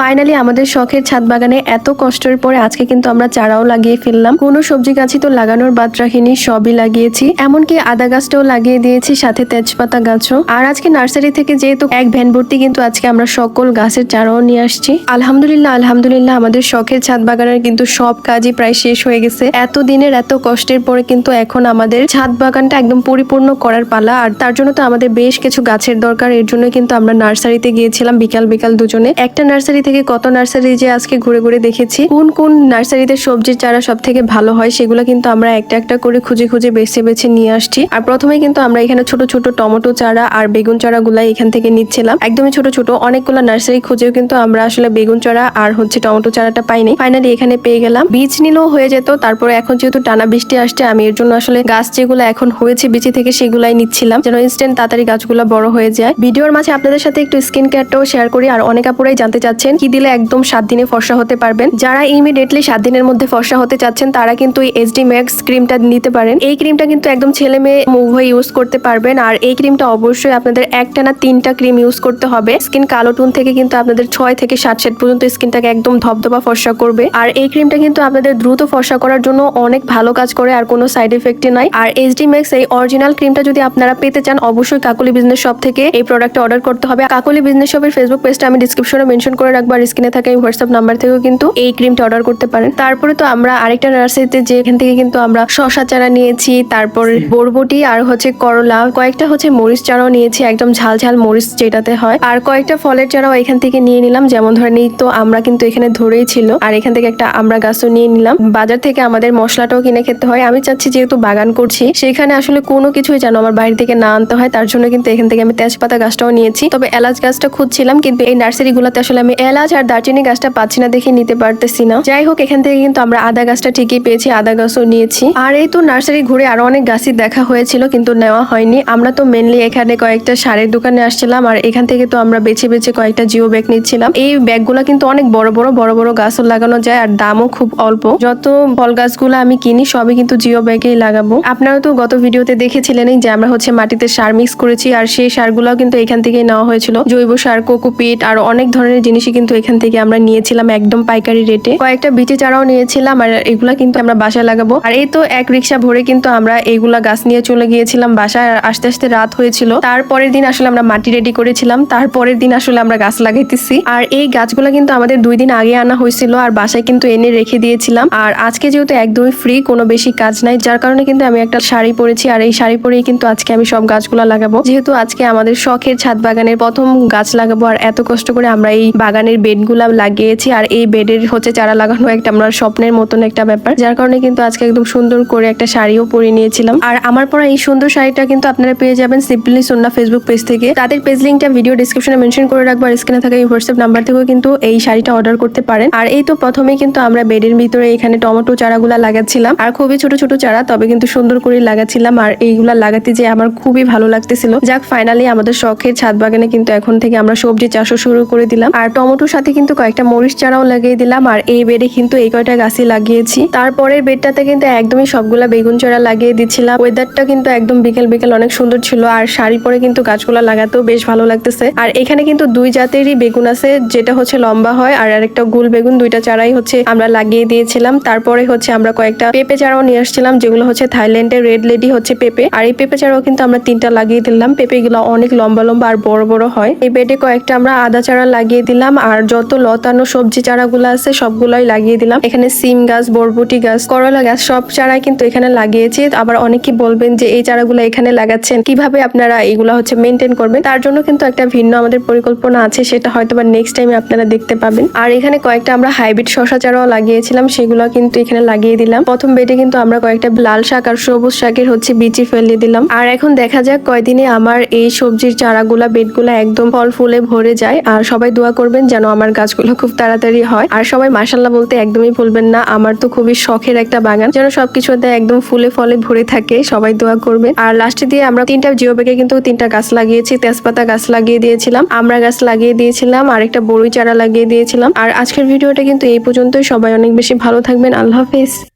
Finally আমাদের শখের ছাদ বাগানে এত কষ্টের পরে আজকে কিন্তু আমরা চারাও লাগিয়ে ফেললাম। কোনো সবজি গাছই তো লাগানোর বাদ রাখিনি, সবই লাগিয়েছি। এমনকি আদা গাছটাও লাগিয়ে দিয়েছি, সাথে তেজপাতা গাছও। আর আজকে নার্সারি থেকে যেহেতু এক ভ্যান ভর্তি, কিন্তু আজকে আমরা সকল গাছের চারাও নিয়ে আসছি। আলহামদুলিল্লাহ আলহামদুলিল্লাহ, আমাদের শখের ছাদ বাগানের কিন্তু সব কাজই প্রায় শেষ হয়ে গেছে। এত দিনের এত কষ্টের পরে কিন্তু এখন আমাদের ছাদ বাগানটা একদম পরিপূর্ণ করার পালা। আর তার জন্য তো আমাদের বেশ কিছু গাছের দরকার, এর জন্য কিন্তু আমরা নার্সারিতে গিয়েছিলাম বিকাল বিকাল দুজনে। একটা নার্সারি থেকে কত নার্সারি যে আজকে ঘুরে ঘুরে দেখেছি, কোন কোন নার্সারিতে সবজির চারা সব থেকে ভালো হয় সেগুলো কিন্তু আমরা একটা একটা করে খুঁজে খুঁজে বেছে বেছে নিয়ে আসছি। আর প্রথমে কিন্তু আমরা এখানে ছোট ছোট টমেটো চারা আর বেগুন চারা গুলা এখান থেকে নিচ্ছিলাম। একদমই ছোট ছোট অনেকগুলো নার্সারি খুঁজেও কিন্তু আমরা আসলে বেগুন চারা আর হচ্ছে টমেটো চারাটা পাইনি। ফাইনালি এখানে পেয়ে গেলাম। বীজ নিলেও হয়ে যেত, তারপরে এখন যেহেতু টানা বৃষ্টি আসছে, আমি এর জন্য আসলে গাছ যেগুলো এখন হয়েছে বিচি থেকে সেগুলাই নিচ্ছিলাম, যেন ইনস্ট্যান্ট তাড়াতাড়ি গাছগুলো বড় হয়ে যায়। ভিডিওর মাঝে আপনাদের সাথে একটু স্কিন কেয়ারটাও শেয়ার করি, আর অনেক আপুরাই জানতে চাচ্ছেন কি দিলে একদম সাত দিনে ফর্সা হতে পারবেন। যারা ইমিডিয়েটলি সাত দিনের মধ্যে ফর্সা হতে চাচ্ছেন, তারা কিন্তু এই এইচডি ম্যাক্স ক্রিমটা নিতে পারেন। এই ক্রিমটা কিন্তু একদম ছেলে মেয়ে উভয় ইউজ করতে পারবেন। আর এই ক্রিমটা অবশ্যই আপনাদের একটা না তিনটা ক্রিম ইউজ করতে হবে। স্কিন কালো টুন থেকে কিন্তু আপনাদের ছয় থেকে সাত সেট পর্যন্ত স্কিনটাকে একদম ধবধবা ফর্সা করবে। আর এই ক্রিমটা কিন্তু আপনাদের দ্রুত ফর্সা করার জন্য অনেক ভালো কাজ করে, আর কোনো সাইড এফেক্টই নাই। আর এইচডি ম্যাক্স এই অরিজিনাল ক্রিমটা যদি আপনারা পেতে চান, অবশ্যই কাকুলি বিজনেস শপ থেকে এই প্রোডাক্টটা অর্ডার করতে হবে। কাকুলি বিজনেস শপের ফেসবুক পেজটা আমি ডিসক্রিপশনে মেনশন করে রাখব। আর স্ক্রিনে থাকা এই হোয়াটসঅ্যাপ নাম্বার থেকেও কিন্তু এই ক্রিমটা অর্ডার করতে পারেন। তারপরে তো আমরা আরেকটা নার্সারিতে যে এখান থেকে কিন্তু আমরা শশা চারা নিয়েছি তারপর বরবটি আর হচ্ছে করলা কয়েকটা হচ্ছে মরিচ চারাও নিয়েছি একদম ঝাল ঝাল মরিচ যেটাতে হয়। আর কয়েকটা ফলের চারাও এখান থেকে নিয়ে নিলাম যেমন ধরেন এই তো আমরা কিন্তু এখানে ধরেই ছিল। আর এখান থেকে একটা আমরা গাছও নিয়ে নিলাম। বাজার থেকে আমাদের মশলাটাও কিনে খেতে হয়। আমি চাচ্ছি যেহেতু বাগান করছি সেখানে আসলে কোনো কিছুই যেন আমার বাইরে থেকে না আনতে হয়। তার জন্য কিন্তু এখান থেকে আমি তেজপাতা গাছটাও নিয়েছি। তবে এলাচ গাছটা খুঁজছিলাম কিন্তু এই নার্সারি গুলোতে আসলে আমি এলাচ আর দারচিনি গাছটা পাচ্ছি না দেখে নিতে পারতেছি না। যাই হোক, এখান থেকে কিন্তু আমরা আদা গাছটা ঠিকই পেয়েছি, আদা গাছও নিয়েছি। আর এই তো নার্সারি ঘুরে আরও অনেক গাছই দেখা হয়েছিল, কিন্তু নেওয়া হয়নি। আমরা তো মেনলি এখানে কয়েকটা সারের দোকানে আসছিলাম, আর এখান থেকে তো আমরা বেছে বেছে কয়েকটা জিও ব্যাগ নিচ্ছিলাম। এই ব্যাগগুলো কিন্তু অনেক বড় বড় বড় বড় গাছও লাগানো যায়, আর দামও খুব অল্প। যত ফল গাছগুলো আমি কিনি, সবই কিন্তু জিও ব্যাগেই লাগাবো। আপনারা তো গত ভিডিওতে দেখেছিলেনই যে আমরা হচ্ছে মাটিতে সার মিক্স করেছি, আর সেই সারগুলো কিন্তু এখান থেকেই নেওয়া হয়েছিল। জৈব সার, কোকোপিট, আর অনেক ধরনের জিনিসই কিন্তু এখান থেকে আমরা নিয়েছিলাম একদম পাইকারি রেটে কয়েকটা বিচি চারাও নিয়েছিলাম আর এগুলা কিন্তু আমরা বাসায় লাগাবো। আর এই তো এক রিক্সা ভরে কিন্তু আমরা এইগুলা গাছ নিয়ে চলে গিয়েছিলাম বাসায় আর আস্তে আস্তে রাত হয়েছিল। তারপরের দিন আসলে আমরা মাটি রেডি করেছিলাম। তারপরের দিন আসলে আমরা গাছ লাগাইতেছি। আর এই গাছগুলো কিন্তু আমাদের দুই দিন আগে আনা হয়েছিল আর বাসায় কিন্তু এনে রেখে দিয়েছিলাম। আর আজকে যেহেতু একদমই ফ্রি কোনো বেশি কাজ নাই। যার কারণে কিন্তু আমি একটা শাড়ি পরেছি আর এই শাড়ি পরেই কিন্তু আজকে আমি সব গাছগুলো লাগাবো। যেহেতু আজকে আমাদের শখের ছাদ বাগানের প্রথম গাছ লাগাবো। আর এত কষ্ট করে আমরা এই বাগানের বেডগুলা লাগিয়েছি আর এই বেডের হচ্ছে চারা লাগানো একটা আমরা স্বপ্নের মতন একটা ব্যাপার। যার কারণে কিন্তু আজকে একদম সুন্দর করে একটা শাড়িও পরে নিয়েছিলাম। আর আমার পরা এই সুন্দর শাড়িটা কিন্তু আপনারা পেয়ে যাবেন সিম্পলি সোনা ফেসবুক পেজ থেকে। তাদের পেজ লিঙ্কটা ভিডিও ডিসক্রিপশনে মেনশন করে রাখব আর স্ক্রিনে থাকা এই হোয়াটসঅ্যাপ নাম্বার থেকেও কিন্তু এই শাড়িটা অর্ডার করতে পারেন। আর এই তো প্রথমে কিন্তু আমরা বেডের ভিতরে এখানে টমেটো চারাগুলা লাগাচ্ছিলাম। আর খুবই ছোট ছোট চারা, তবে কিন্তু সুন্দর করে লাগাচ্ছিলাম। আর এইগুলা লাগাতে যে আমার খুবই ভালো লাগতেছিল। যাক ফাইনালি আমাদের শখের ছাদ বাগানে কিন্তু এখন থেকে আমরা সবজি চাষও শুরু করে দিলাম। আর টমেটোর সাথে কিন্তু কয়েকটা মরিচ চারাও লাগিয়ে দিলাম, আর এই বেডে কিন্তু এই কয়টা গাছই লাগিয়েছি। তারপরের বেডটাতে কিন্তু একদমই সবগুলা বেগুন চারা লাগিয়ে দিচ্ছিলাম। ওয়েদারটা কিন্তু একদম বিকেল বিকেল অনেক সুন্দর ছিল, আর শাড়ি পরে কিন্তু গাছগুলা লাগাতেও বেশ ভালো লাগতেছে। আর এখানে কিন্তু দুই জাতেরই বেগুন আছে, যেটা হচ্ছে লম্বা হয়, আর আরেকটা গুল বেগুন, দুইটা চারাই হচ্ছে আমরা লাগিয়ে দিয়েছিলাম। তারপরে হচ্ছে আমরা কয়েকটা পেঁপে চারাও নিয়ে আসছিলাম, যেগুলো হচ্ছে থাইল্যান্ডের রেড লেডি হচ্ছে পেঁপে। আর এই পেঁপে চারাও কিন্তু আমরা তিনটা লাগিয়ে দিলাম। পেঁপে গুলো অনেক লম্বা লম্বা, আর বড় বড় হয়। এই বেডে কয়েকটা আমরা আদা চারা লাগিয়ে দিলাম। আর যত লতানো সবজি চারাগুলো আছে, সবগুলোই লাগিয়ে দিলাম। এখানে সিম গাছ, বরবটি গাছ, করলা গাছ, সব চারাই কিন্তু এখানে লাগিয়েছি। আবার অনেকে বলবেন যে, এই চারাগুলো এখানে লাগাচ্ছেন। কীভাবে আপনারা এগুলো হচ্ছে মেনটেন করবেন? তার জন্য কিন্তু একটা ভিন্ন আমাদের পরিকল্পনা আছে, সেটা হয়তো বা নেক্সট টাইমে আপনারা দেখতে পাবেন। আর এখানে কয়েকটা আমরা হাইব্রিড শশা চারাও লাগিয়েছিলাম, সেগুলো কিন্তু এখানে লাগিয়ে দিলাম। প্রথম বেডে কিন্তু আমরা কয়েকটা লাল শাক আর সবুজ শাকের হচ্ছে বিচি ফেলে দিলাম। আর এখন দেখা যাক, কয়দিনে আমার এই সবজির চারাগুলা বেডগুলা একদম ফল ফুলে ভরে যায়। আর সবাই দোয়া করবেন যেন আমার গাছগুলো খুব তাড়াতাড়ি হয়। আর সবাই মাসাল্লাহ বলতে একদমই ভুলবেন না, আমার তো খুবই শখের একটা বাগান। যেন সবকিছুতে একদম ফুলে ফলে ভরে থাকে, সবাই দোয়া করবে আর লাস্টে দিয়ে আমরা তিনটা জিও ব্যাগে কিন্তু তিনটা গাছ লাগিয়েছি, তেজপাতা গাছ লাগিয়ে দিয়েছিলাম, আমরা গাছ লাগিয়ে দিয়েছিলাম, আর একটা বড়ই চারা লাগিয়ে দিয়েছিলাম। আর আজকের ভিডিওটা কিন্তু এই পর্যন্তই, সবাই অনেক বেশি ভালো থাকবেন, আল্লাহ হাফেজ।